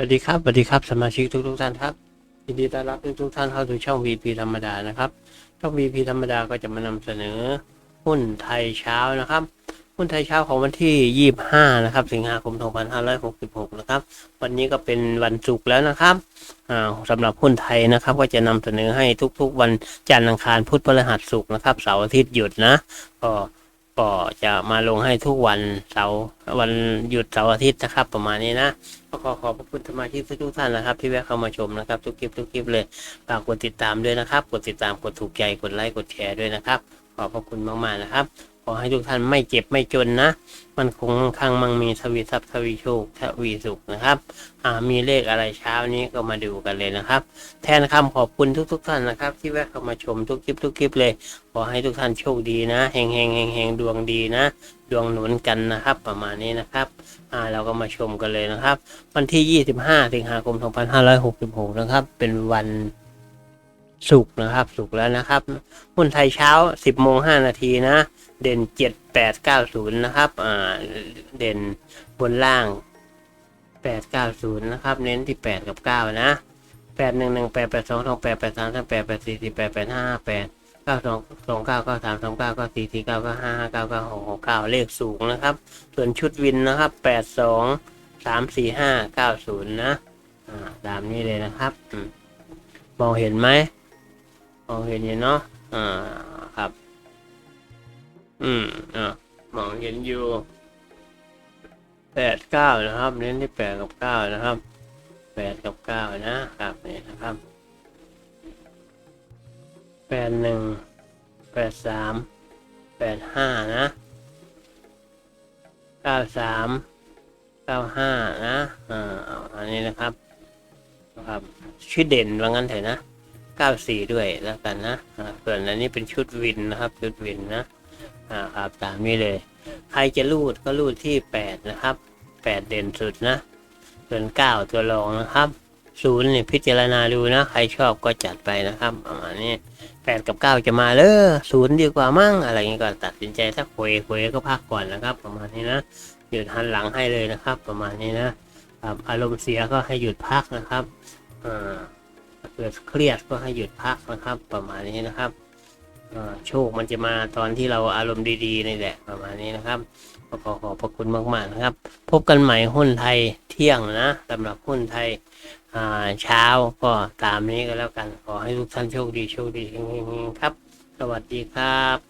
สวัสดีครับสวัสดีครับสมาชิกทุกทุกท่านครับยินดีต้อนรับทุกทุกท่านเข้าสู่ช่อง VP ธรรมดานะครับช่อง VP ธรรมดาก็จะมานำเสนอหุ้นไทยเช้านะครับ หุ้นไทยเช้าของวันที่ 25 นะครับ สิงหาคม 2566 นะครับ วันนี้ก็เป็นวันศุกร์แล้วนะครับอ่าสำหรับหุ้นไทยนะครับ ก็จะนำเสนอให้ทุกๆ วันจันทร์อังคารพุธพฤหัสศุกร์นะครับเสาร์อาทิตย์หยุดนะก็ ก็จะมาลงให้ทุกวันเสาร์วันหยุดเสาร์อาทิตย์นะครับ ประมาณนี้นะก็ขอขอบพระคุณสมาชิกทุกท่านนะครับ ที่แวะเข้ามาชมนะครับ ทุกคลิปทุกคลิปเลยฝากกดติดตามด้วยนะครับ กดติดตามกดถูกใจกดไลค์กดแชร์ด้วยนะครับ ขอบพระคุณมากๆนะครับ อให้ทุกท่านไม่เจ็บไม่จนนะ มันคงมั่งคั่งมั่งมีทวีทรัพย์ทวีโชคทวีสุขนะครับ อ่ามีเลขอะไรเช้านี้ก็มาดูกันเลยนะครับ แทนคำขอบคุณทุกๆท่านนะครับ ที่แวะเข้ามาชมทุกคลิปทุกคลิปเลย ขอให้ทุกท่านโชคดีนะเฮงเฮงเฮงเฮงดวงดีนะ ดวงหนุนกันนะครับ ประมาณนี้นะครับ อ่าเราก็มาชมกันเลยนะครับ วันที่ 25สิงหาคม 2566 นะครับ เป็นวัน ศุกนะครับศุกแล้วนะครับ หุ้นไทยเช้า 10โมง5นาทีนะ เด่น 7890 นะครับอ่าเด่นบนล่าง 890 นะครับ เน้นที่ 8 กับ 9 นะ811 882 28 83 38 84 48 85 8 92 29 93 39 94 49 95 59 96 69เลขสูงนะครับ ส่วนชุดวินนะครับ82 3 4 5 90นะ อ่าตามนี้เลยนะครับ มองเห็นไหม มองเห็นอยู่เนาะอ่าครับ อืมอ่ามองเห็นอยู่แปดเก้านะครับ เน้นที่แปดกับเก้านะครับแปดกับเก้านะครับนี่นะครับแปดหนึ่งแปดสามแปดห้านะเก้าสามเก้าห้านะอ่าอาอันนี้นะครับนะครับชื่อเด่นว่างั้นเถอะนะ เก้าสี่ด้วยแล้วกันนะส่วนอันนี้เป็นชุดวินนะครับ ชุดวินนะอ่าครับตามนี้เลย ใครจะรูดก็รูดที่แปดนะครับแปดเด่นสุดนะ ส่วนเก้าตัวรองนะครับศูนย์นี่พิจารณาดูนะ ใครชอบก็จัดไปนะครับประมาณนี้แปดกับเก้าจะมาเลยศูนย์ดีกว่ามั่งอะไรอย่างนี้ก็ตัดสินใจถ้าคุยคุยก็พักก่อนนะครับ ประมาณนี้นะหยุดหันหลังให้เลยนะครับ ประมาณนี้นะครับอารมณ์เสียก็ให้หยุดพักนะครับอ่า เกิดเครียดก็ให้หยุดพักนะครับ ประมาณนี้นะครับโชคมันจะมาตอนที่เราอารมณ์ดีๆนี่แหละประมาณนี้นะครับขอขอบพระคุณมากๆนะครับ พบกันใหม่หุ้นไทยเที่ยงนะสำหรับหุ้นไทยเช้าก็ตามนี้ก็แล้วกัน ขอให้ทุกท่านโชคดีโชคดีเฮงๆครับ สวัสดีครับ